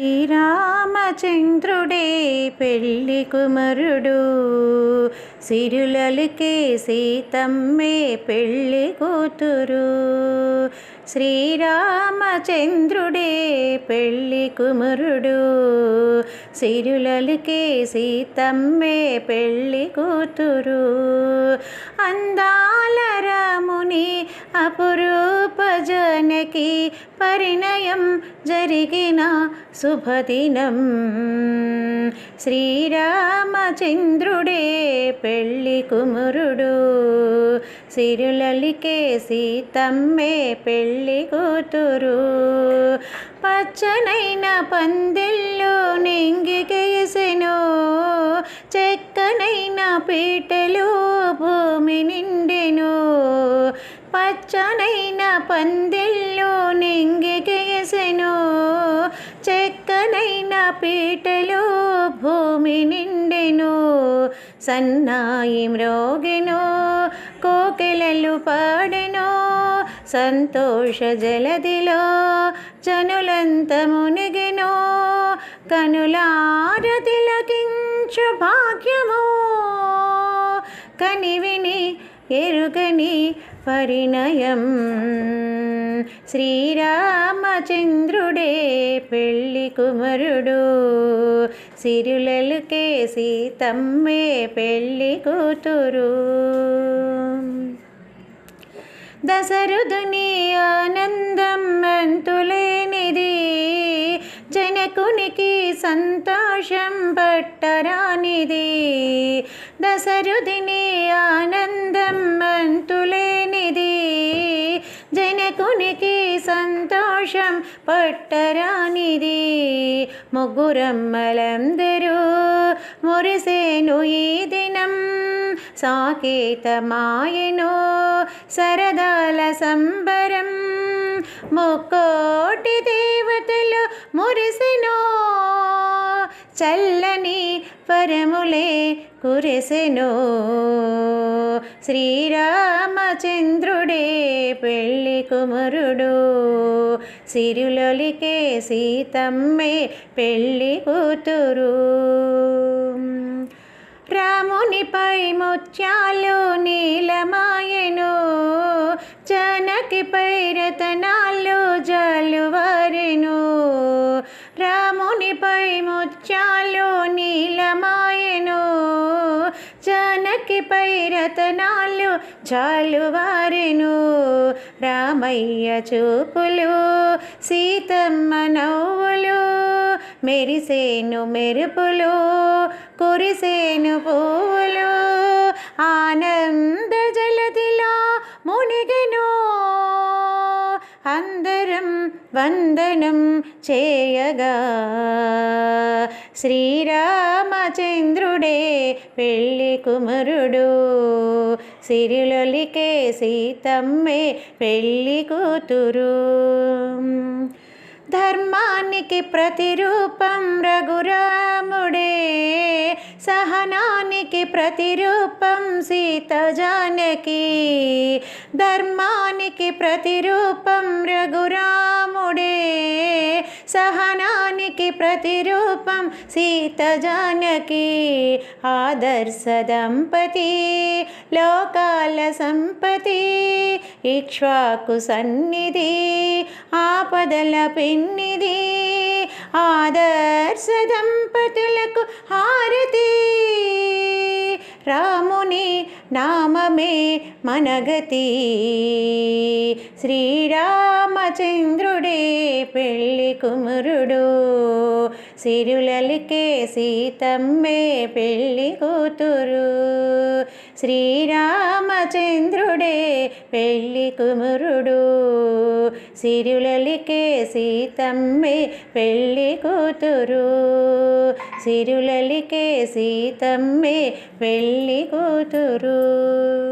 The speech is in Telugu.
శ్రీరామచంద్రుడే పెళ్ళి కుమరుడు. సిరులలికే సీతమ్మే పెళ్ళి కూతురు. శ్రీరామచంద్రుడే పెళ్ళి కుమరుడు. సిరులలికే సీతమ్మే పెళ్ళి కూతురు. అందా నీ అపురూప జనకి పరిణయం జరిగిన శుభదినం. శ్రీరామచంద్రుడే పెళ్ళి కుమురుడు. సిరులలికే సీతమ్మే పెళ్ళి కూతురు. పచ్చనైన పందిళ్ళు నింగికేసెను చెక్కనైన పీటలు భూమి నిండి పచ్చనైన పందిల్లో నింగికేసెను చెక్కనైన పీటలో భూమి నిండెను. సన్నాయి మ్రోగెను కోకిలలు పాడెను. సంతోష జలదిలో జనులంత మునిగెను. కనులారతిలకించు భాగ్యము. కనివిని ఎరుగని పరిణయం. శ్రీరామచంద్రుడే పెళ్ళి కుమరుడు. సిరులలుకే సీతమ్మే పెళ్ళి కూతురు. దశరథుని ఆనందం అంతులేనిది. జనకునికి సంతోషం పట్టరానిది. దశరథుని ఆనందం అంతులే జనకునికి సంతోషం పట్టరానిది. ముగ్గురమ్మలందరూ మురిసేను ఈ దినం. సాకేతమాయను సరదాల సంబరం. ముక్కోటి దేవతలు మురిసెను. చల్లని పరములే కురిసెను. శ్రీరామచంద్రుడే పెళ్ళి కుమరుడు. సిరులొలికే సీతమ్మే పెళ్ళి కూతురు. రామునిపై ముత్యాలు నీలమాయను. జనకిపై రతనాలు ముత్యాలు నీలమాయను. జానకిపై రతనాలు చాలువారెను రామయ్య చూపులు సీతమ్మ నవ్వులు మెరిసేను మెరుపులు కురిసేను పువ్వులు. ఆనంద జలదిలా మునిగెను. అందరం వందనం చేయగా శ్రీరామచంద్రుడే పెళ్ళి కుమరుడు. సిరిలొలికే సీతమ్మే పెళ్ళి కూతురు. ధర్మానికి ప్రతిరూపం రఘురాముడే. సహనానికి ప్రతిరూపం సీత జానకి. ధర్మానికి ప్రతిరూపం రఘురాముడే. సహనా సహనానికి ప్రతిరూపం సీత జానకి ఆదర్శ దంపతి లోకాల సంపతి ఇక్ష్వాకు సన్నిధి ఆపదల పిన్నిది ఆదర్శ దంపతులకు హారతి. రాముని నామమే మనగతి. శ్రీ పెళ్ళి కుమురుడు. సిరులలికే సీతమ్మే పెళ్ళి కూతురు. శ్రీరామచంద్రుడే పెళ్ళి కుమురుడు. సిరులలికే సీతమ్మే పెళ్ళి కూతురు. సిరులలికే సీతమ్మే పెళ్ళి కూతురు.